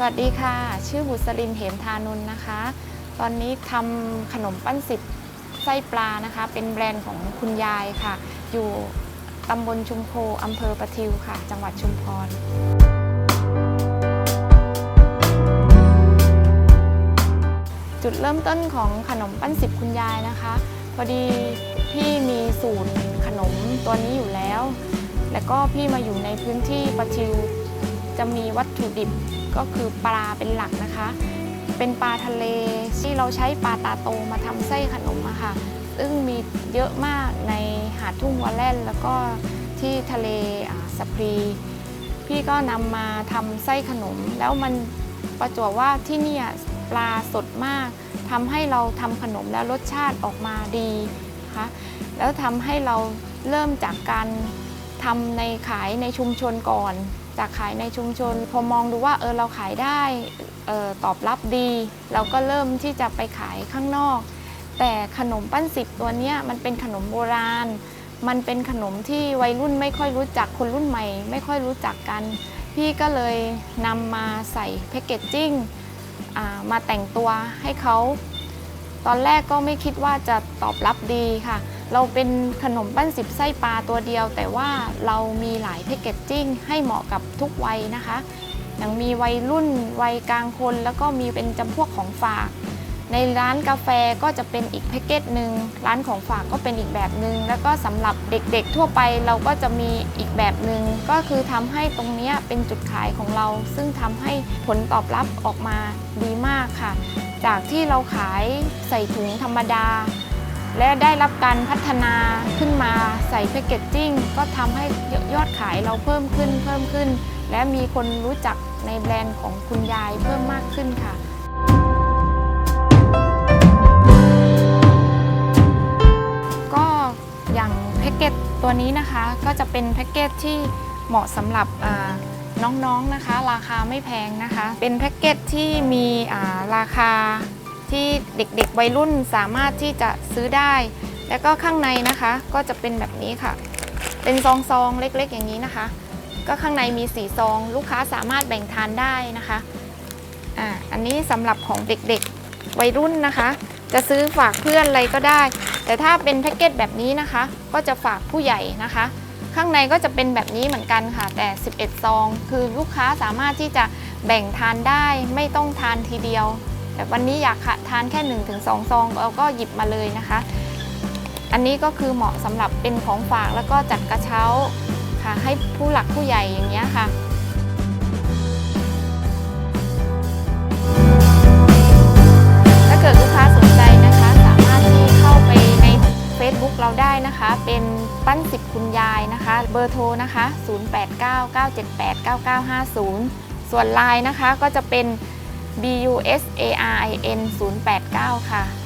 สวัสดีค่ะ ชื่อบุษรินเหมทานุนนะคะ ตอนนี้ทำขนมปั้นสิบไส้ปลานะคะ เป็นแบรนด์ของคุณยายค่ะ อยู่ตำบลชุมโพอำเภอประทิวค่ะ จังหวัดชุมพรจุดเริ่มต้นของขนมปั้นสิบคุณยายนะคะ พอดีพี่มีสูตรขนมตัวนี้อยู่แล้ว แล้วก็พี่มาอยู่ในพื้นที่ประทิว จะมีวัตถุดิบก็คือปลาเป็นหลักนะคะ เป็นปลาทะเลที่เราใช้ปลาตาโตมาทำไส้ขนมอะค่ะ ซึ่งมีเยอะมากในหาดทุ่งวัวแล่นแล้วก็ที่ทะเลสะพรีพี่ก็นำมาทำไส้ขนม แล้วมันประจวบว่าที่นี่ปลาสดมากทำให้เราทำขนมแล้วรสชาติออกมาดีนะคะแล้วทำให้เราเริ่มจากการทำในขายในชุมชนก่อน จากขายในชุมชน พอมองดูว่าเออเราขายได้เออตอบรับดี เราก็เริ่มที่จะไปขายข้างนอก แต่ขนมปั้นสิบตัวเนี้ยมันเป็นขนมโบราณ มันเป็นขนมที่วัยรุ่นไม่ค่อยรู้จักคนรุ่นใหม่ ไม่ค่อยรู้จักกัน พี่ก็เลยนำมาใส่แพคเกจจิ้งมาแต่งตัวให้เขา ตอนแรกก็ไม่คิดว่าจะตอบรับดีค่ะ เราเป็นขนมปั้นสิบไส้ปลาตัวเดียว แต่ว่าเรามีหลายแพคเกจจิ้งให้เหมาะกับทุกวัยนะคะ อย่างมีวัยรุ่นวัยกลางคน แล้วก็มีเป็นจำพวกของฝาก ในร้านกาแฟก็จะเป็นอีกแพ็กเกจหนึ่งร้านของฝากก็เป็นอีกแบบหนึ่งแล้วก็สำหรับเด็กๆทั่วไปเราก็จะมีอีกแบบหนึ่งก็คือทำให้ตรงนี้เป็นจุดขายของเรา ซึ่งทำให้ผลตอบรับออกมาดีมากค่ะ จากที่เราขายใส่ถุงธรรมดา และได้รับการพัฒนาขึ้นมาใส่แพคเกจจิ้งก็ทำให้ยอดขายเราเพิ่มขึ้นเพิ่มขึ้น และมีคนรู้จักในแบรนด์ของคุณยายเพิ่มมากขึ้นค่ะก็อย่างแพ็กเกจตัวนี้นะคะก็จะเป็นแพ็กเกจที่เหมาะสำหรับน้องๆนะคะ ราคาไม่แพงนะคะ เป็นแพ็กเกจที่มีาราคา ที่เด็กๆวัยรุ่นสามารถที่จะซื้อได้ แล้วก็ข้างในนะคะก็จะเป็นแบบนี้ค่ะ เป็นซองๆเล็กๆ อย่างนี้นะคะ ก็ข้างในมีสีซอง ลูกค้าสามารถแบ่งทานได้นะคะอ่าอันนี้สำหรับของเด็กๆวัยรุ่นนะคะ จะซื้อฝากเพื่อนอะไรก็ได้ แต่ถ้าเป็นแพ็กเกจแบบนี้นะคะ ก็จะฝากผู้ใหญ่นะคะ ข้างในก็จะเป็นแบบนี้เหมือนกันค่ะ แต่ 11 ซอง คือลูกค้าสามารถที่จะแบ่งทานได้ไม่ต้องทานทีเดียว แต่วันนี้อยากทานแค่ 1-2ถึงซองเราก็หยิบมาเลยนะคะ อันนี้ก็คือเหมาะสำหรับเป็นของฝากแล้วก็จัดกระเช้าค่ะ ให้ผู้หลักผู้ใหญ่อย่างเงี้ยค่ะถ้าเกิดลูกค้าสนใจนะคะสามารถที่เข้าไปใน Facebook เราได้นะคะเป็นปั้นสิบคุณยายนะคะ เบอร์โทรนะคะ 0899789950 ส่วนไลน์นะคะก็จะเป็น busarin 089 ค่ะ